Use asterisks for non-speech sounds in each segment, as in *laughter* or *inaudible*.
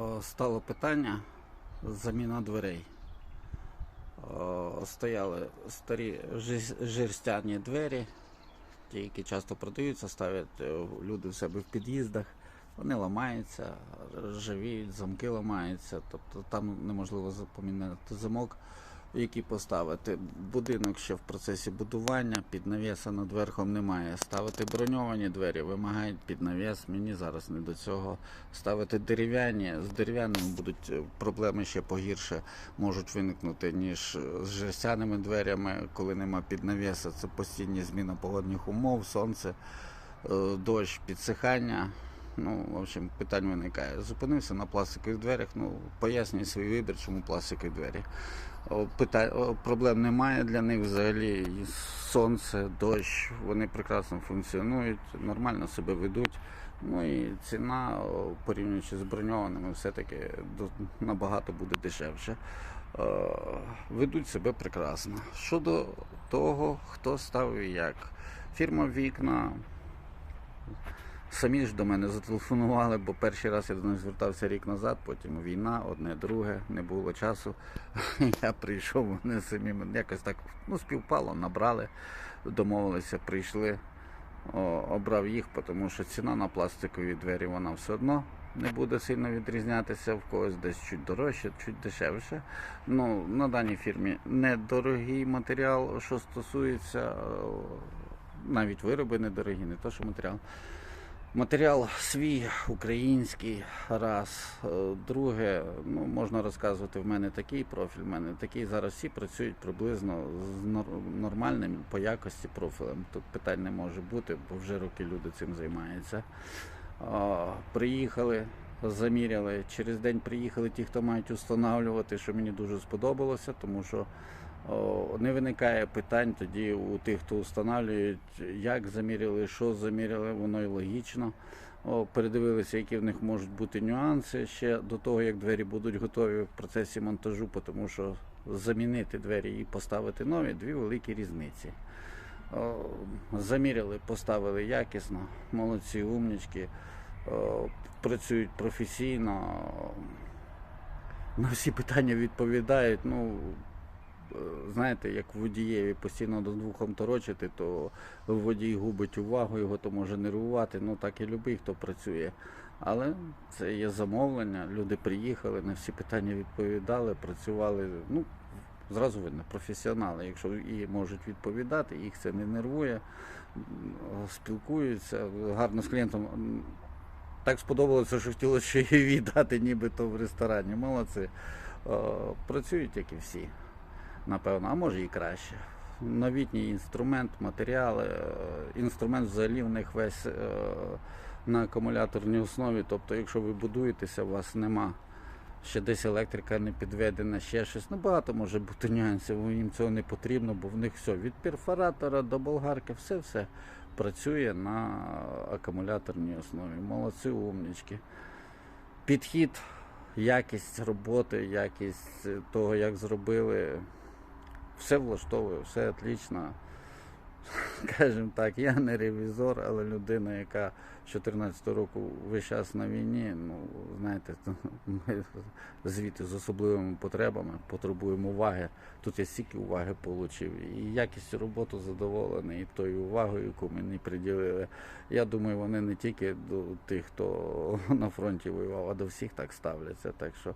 Е, стало питання заміна дверей. Е, Стояли старі жерстяні двері, ті, які часто продаються, ставлять е, люди в себе в під'їздах. Вони ламаються, ржавіють, замки ламаються, тобто там неможливо запам'ятати замок, який поставити. Будинок ще в процесі будування, під навіса над верхом немає. Ставити броньовані двері вимагають під навіс. Мені зараз не до цього. Ставити дерев'яні. З дерев'яними будуть е, проблеми ще погірше можуть виникнути, ніж з жерстяними дверями, коли нема під навіса. Це постійні зміна погодних умов, сонце, е, дощ, підсихання. Ну, в общем, питань виникає. Зупинився на пластикових дверях. Ну, пояснюю свій вибір, чому пластикові двері. О, Пита... Проблем немає для них взагалі. Сонце, дощ, вони прекрасно функціонують, нормально себе ведуть. Ну і ціна, порівнюючи з броньованими, все-таки набагато буде дешевше. Ведуть себе прекрасно. Щодо того, хто ставив і як. Фірма вікна Самі ж до мене зателефонували, бо перший раз я до них звертався рік назад, потім війна, одне, друге, не було часу. *laughs* Я прийшов, вони самі мене якось так ну, співпало, набрали, домовилися, прийшли, О, обрав їх, тому що ціна на пластикові двері вона все одно не буде сильно відрізнятися, в когось десь чуть дорожче, чуть дешевше. Ну, на даній фірмі недорогий матеріал, що стосується, навіть вироби недорогі, не то що матеріал. Матеріал свій, український, раз. Е, Друге, ну можна розказувати, в мене такий профіль, в мене такий. Зараз всі працюють приблизно з нормальним по якості профілем. Тут питань не може бути, бо вже роки люди цим займаються. Приїхали, заміряли. Через день приїхали ті, хто мають встановлювати, що мені дуже сподобалося, тому що не виникає питань тоді у тих, хто встановлюють, як заміряли, що заміряли, воно і логічно. Передивилися, які в них можуть бути нюанси ще до того, як двері будуть готові в процесі монтажу, тому що замінити двері і поставити нові дві великі різниці. Заміряли, поставили якісно, молодці, умнічки, працюють професійно, на всі питання відповідають. Ну, знаєте, як водієві постійно до двухом торочити, то водій губить увагу, його то може нервувати. Ну так і любий, хто працює. Але це є замовлення. Люди приїхали, на всі питання відповідали, працювали. Ну, зразу видно, професіонали. Якщо і можуть відповідати, їх це не нервує, спілкуються гарно з клієнтом. Так сподобалося, що хотілося ще й віддати, нібито в ресторані. Молодці. Е, Працюють, як і всі, напевно, а може і краще. Новітній інструмент, матеріали. е, Інструмент взагалі в них весь е, на акумуляторній основі. Тобто, якщо ви будуєтеся, у вас нема ще десь електрика не підведена, ще щось. Ну, багато може бути нюансів, їм цього не потрібно, бо в них все від перфоратора до болгарки, все-все працює на акумуляторній основі. Молодці, умнічки. Підхід, якість роботи, якість того, як зробили, все влаштовує, все отлично. Скажімо *laughs* так, я не ревізор, але людина, яка з 14 року весь час на війні, ну, знаєте, *laughs* ми звідти з особливими потребами потребуємо уваги. Тут я стільки уваги отримав. І якістю роботи задоволений, і тою увагою, яку мені приділили. Я думаю, вони не тільки до тих, хто *laughs* на фронті воював, а до всіх так ставляться. Так що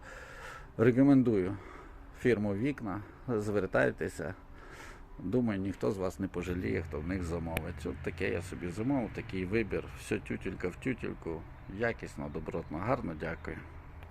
рекомендую фірму Вікна, звертайтеся. Думаю, ніхто з вас не пожаліє, хто в них замовить. От таке я собі замовив, такий вибір. Все тютюлька в тютюльку. якісно, добротно, гарно, дякую.